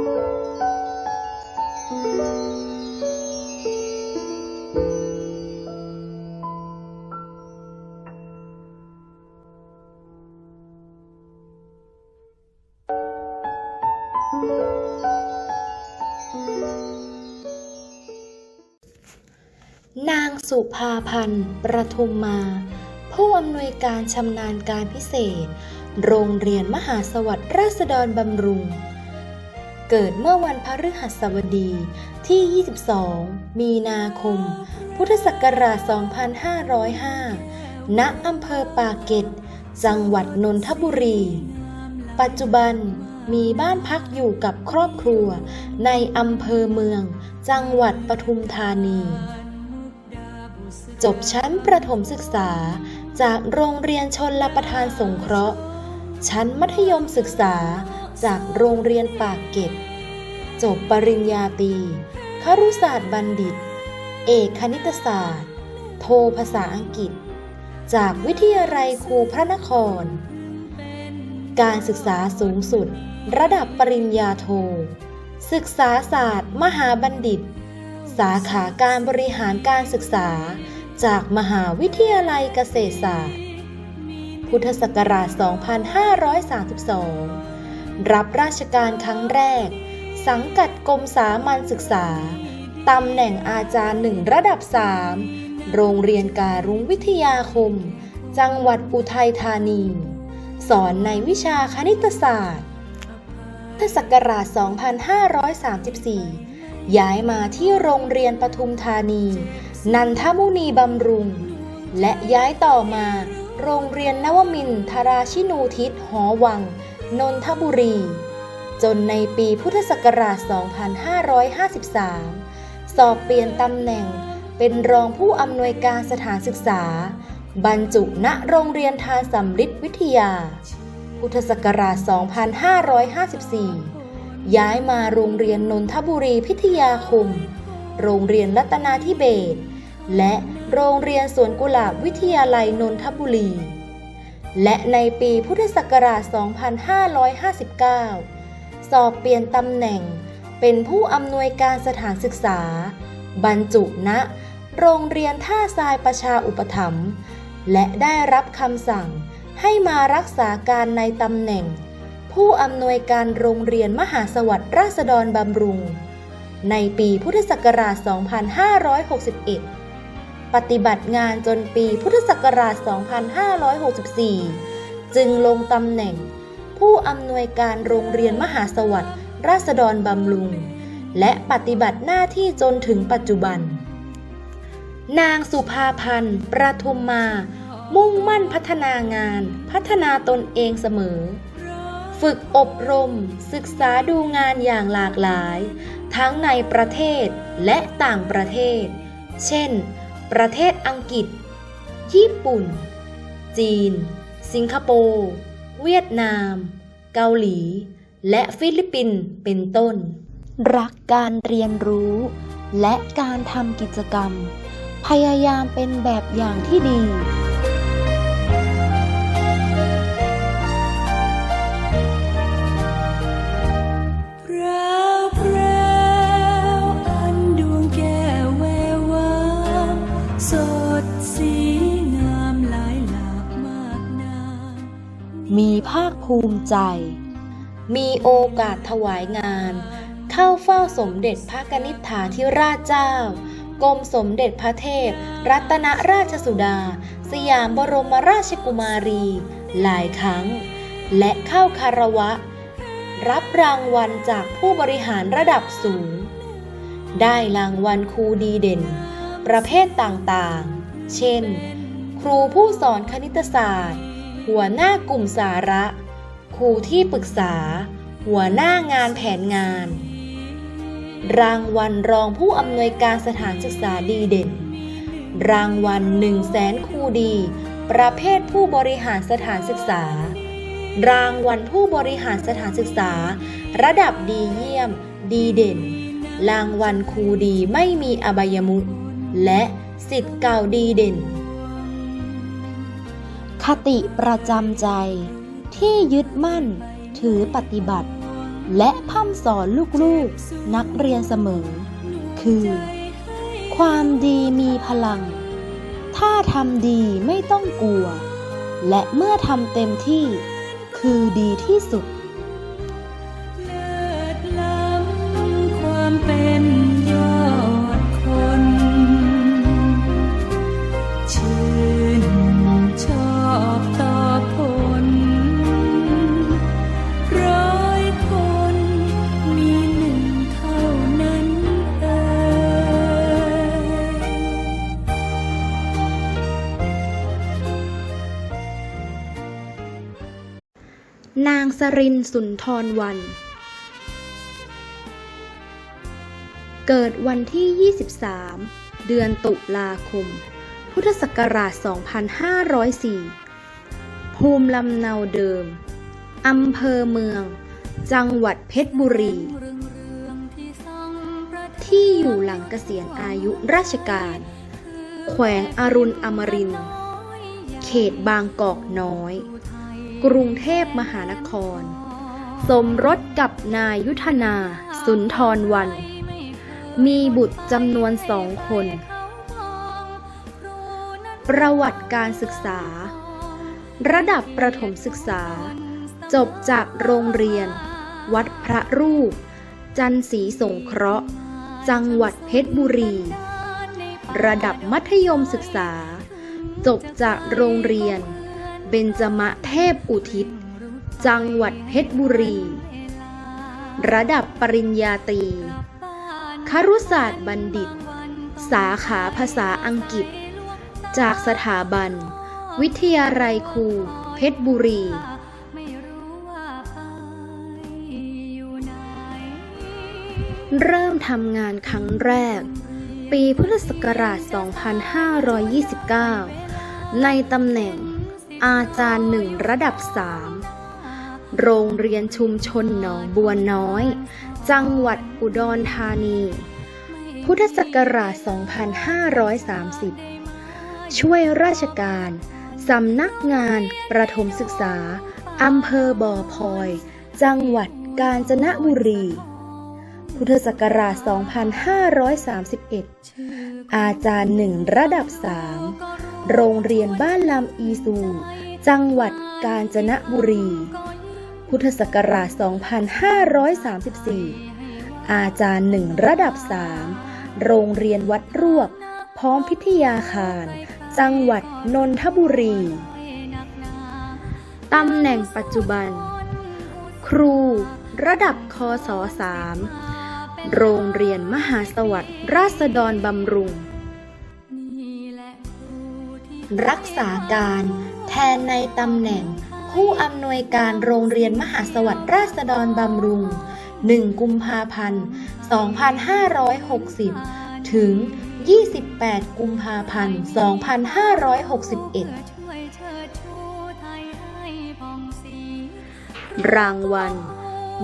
นางสุภาพันธ์ ประทุมมา ผู้อำนวยการชำนาญการพิเศษ โรงเรียนมหาสวัสดิ์ราษฎรบำรุง เกิดเมื่อวันพฤหัสบดีที่ 22 มีนาคม พุทธศักราช 2505 ณ อำเภอปากเกร็ด จังหวัดนนทบุรี ปัจจุบันมีบ้านพักอยู่กับครอบครัว ในอำเภอเมือง จังหวัดปทุมธานี จบชั้นประถมศึกษาจากโรงเรียนชนลประทานสงเคราะห์ ชั้นมัธยมศึกษา จากโรงเรียนปากเกร็ดจบปริญญาตรีครุศาสตร์บัณฑิต เอกคณิตศาสตร์ โทภาษาอังกฤษ จากวิทยาลัยครูพระนคร การศึกษาสูงสุด ระดับปริญญาโท ศึกษาศาสตร์ มหาบัณฑิต สาขาการบริหารการศึกษา จากมหาวิทยาลัยเกษตรศาสตร์ พุทธศักราช 2532 รับราชการครั้งแรก สังกัดกรมสามัญศึกษา ตำแหน่งอาจารย์หนึ่งระดับ 3 โรงเรียนการุงวิทยาคม จังหวัดอุทัยธานี สอนในวิชาคณิตศาสตร์พุทศักราช 2534 ย้ายมาที่โรงเรียนปทุมธานี นันทมุนีบำรุง และย้ายต่อมาโรงเรียนนวมินทราชินูทิศหอวัง นนทบุรี จนในปีพุทธศักราช 2553 สอบเปลี่ยนตำแหน่งเป็นรองผู้อำนวยการสถานศึกษา บรรจุณโรงเรียนทานสำริดวิทยา พุทธศักราช 2554 ย้ายมาโรงเรียนนนทบุรีพิทยาคม โรงเรียนรัตนาธิเบศและโรงเรียนสวนกุหลาบวิทยาลัยนนทบุรี และในปีพุทธศักราช 2559 สอบเปลี่ยนตำแหน่งเป็นผู้อำนวยการสถานศึกษา บรรจุณโรงเรียนท่าทรายประชาอุปถัมภ์และได้รับคำสั่งให้มารักษาการในตำแหน่ง ผู้อำนวยการโรงเรียนมหาสวัสดิ์ราษฎรบำรุง ในปีพุทธศักราช 2561 ปฏิบัติงานจนปีพุทธศักราช 2564 จึงลงตำแหน่ง ผู้อำนวยการโรงเรียนมหาสวัสดิ์ราษฎรบำรุง และปฏิบัติหน้าที่จนถึงปัจจุบัน นางสุภาพันธ์ ประทุมมา มุ่งมั่นพัฒนางาน พัฒนาตนเองเสมอ ฝึกอบรม ศึกษาดูงานอย่างหลากหลาย ทั้งในประเทศและต่างประเทศ เช่น ประเทศอังกฤษ ญี่ปุ่น จีน สิงคโปร์ เวียดนาม เกาหลี และฟิลิปปินส์เป็นต้น รักการเรียนรู้ และการทำกิจกรรม พยายามเป็นแบบอย่างที่ดี มีภาคภูมิใจ มีโอกาสถวายงาน เข้าเฝ้าสมเด็จพระกนิษฐาธิราชเจ้ากรมสมเด็จพระเทพ รัตนราชสุดา สยามบรมราชกุมารี หลายครั้ง และเข้าคารวะ รับรางวัลจากผู้บริหารระดับสูง ได้รางวัลครูดีเด่น ประเภทต่างๆ เช่น ครูผู้สอนคณิตศาสตร์ หัวหน้ากลุ่มสาระ ครูที่ปรึกษา หัวหน้างานแผนงาน รางวัลรองผู้อำนวยการสถานศึกษาดีเด่น รางวัล1 0 0 0 0แสนครูดี ประเภทผู้บริหารสถานศึกษา รางวัลผู้บริหารสถานศึกษา ระดับดีเยี่ยม ดีเด่น รางวัลครูดีไม่มีอบายมุขและสิทธิ์เก่าดีเด่น คติประจำใจ ที่ยึดมั่น ถือปฏิบัติ และพร่ำสอนลูกๆ นักเรียนเสมอ คือ ความดีมีพลัง ถ้าทำดีไม่ต้องกลัว และเมื่อทำเต็มที่ คือดีที่สุด นางสรินสุนทรวัน เกิดวันที่ 23 เดือนตุลาคม พุทธศักราช 2504 ภูมิลำเนาเดิม อำเภอเมือง จังหวัดเพชรบุรี ที่อยู่หลังเกษียณอายุราชการ แขวงอรุณอมรินเขตบางกอกน้อย กรุงเทพมหานคร สมรสกับนายยุทธนา สุนทรวัน มีบุตรจำนวนสองคน ประวัติการศึกษา ระดับประถมศึกษา จบจากโรงเรียน วัดพระรูป จันสีสงเคราะห์ จังหวัดเพชรบุรี ระดับมัธยมศึกษา จบจากโรงเรียน เบญจมะเทพอุทิศ จังหวัดเพชรบุรี ระดับปริญญาตรีครุศาสตร์บัณฑิต สาขาภาษาอังกฤษ จากสถาบัน วิทยาลัยครูเพชรบุรีเริ่มทำงานครั้งแรก ปีพุทธศักราช 2529 ในตำแหน่ง อาจารย์หนึ่งระดับ3โรงเรียนชุมชนหนองบัวน้อย จังหวัดอุดรธานี พุทธศักราช 2530 ช่วยราชการสำนักงานประถมศึกษาอำเภอบ่อพลอย จังหวัดกาญจนบุรี พุทธศักราช 2531 อาจารย์หนึ่งระดับ3 โรงเรียนบ้านลำอีซู จังหวัดกาญจนบุรี พุทธศักราช 2534 อาจารย์หนึ่งระดับ 3 โรงเรียนวัดรวบ พร้อมพิทยาคาร จังหวัดนนทบุรี ตำแหน่งปัจจุบัน ครู ระดับคศ3โรงเรียนมหาสวัสดิ์ราษฎรบำรุง รักษาการ แทนในตำแหน่ง ผู้อำนวยการโรงเรียนมหาสวัสดิ์ราษฎรบำรุง 1 กุมภาพันธ์ 2560 ถึง 28 กุมภาพันธ์ 2561รางวัล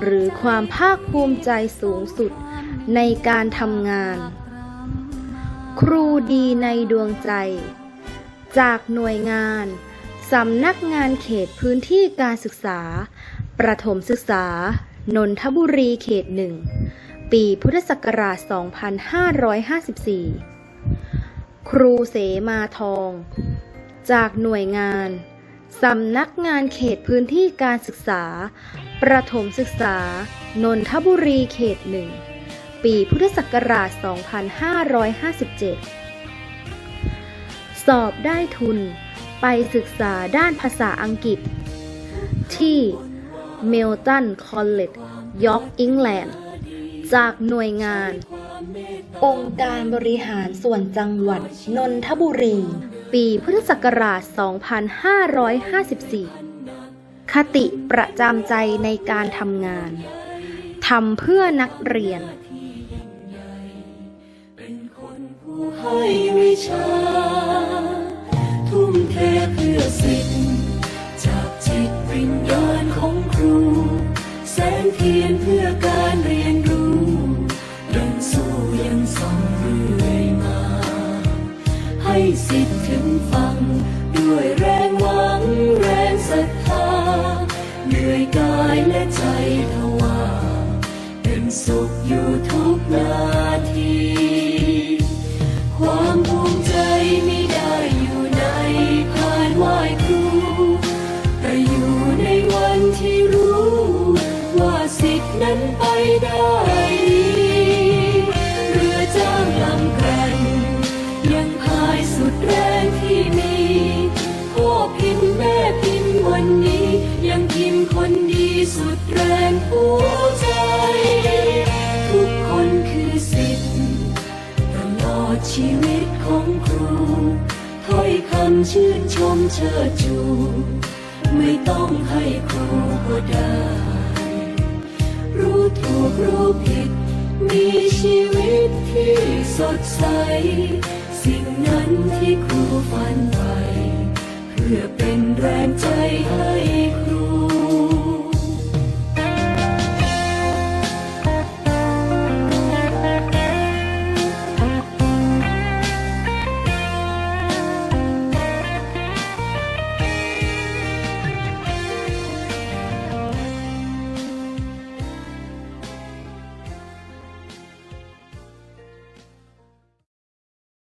หรือความภาคภูมิใจสูงสุดในการทำงาน ครูดีในดวงใจ จากหน่วยงานสำนักงานเขตพื้นที่การศึกษา ประถมศึกษา นนทบุรีเขตหนึ่ง ปีพุทธศักราช 2554 ครูเสมาทอง จากหน่วยงานสำนักงานเขตพื้นที่การศึกษา ประถมศึกษา นนทบุรีเขตหนึ่ง ปีพุทธศักราช 2557 สอบได้ทุน ไปศึกษาด้านภาษาอังกฤษ ที่เมลตันคอลเลจยอร์กอิงแลนด์จากหน่วยงาน องค์การบริหารส่วนจังหวัดนนทบุรี ปีพุทธศักราช 2554 คติประจำใจในการทำงาน ทำเพื่อนักเรียนให้วิชา แร ชื่นชมเชิดชู ไม่ต้องให้ครูก็ได้ รู้ถูกรู้ผิด มีชีวิตที่สดใส สิ่งนั้นที่ครูฝันไป เพื่อเป็นแรงใจให้ครู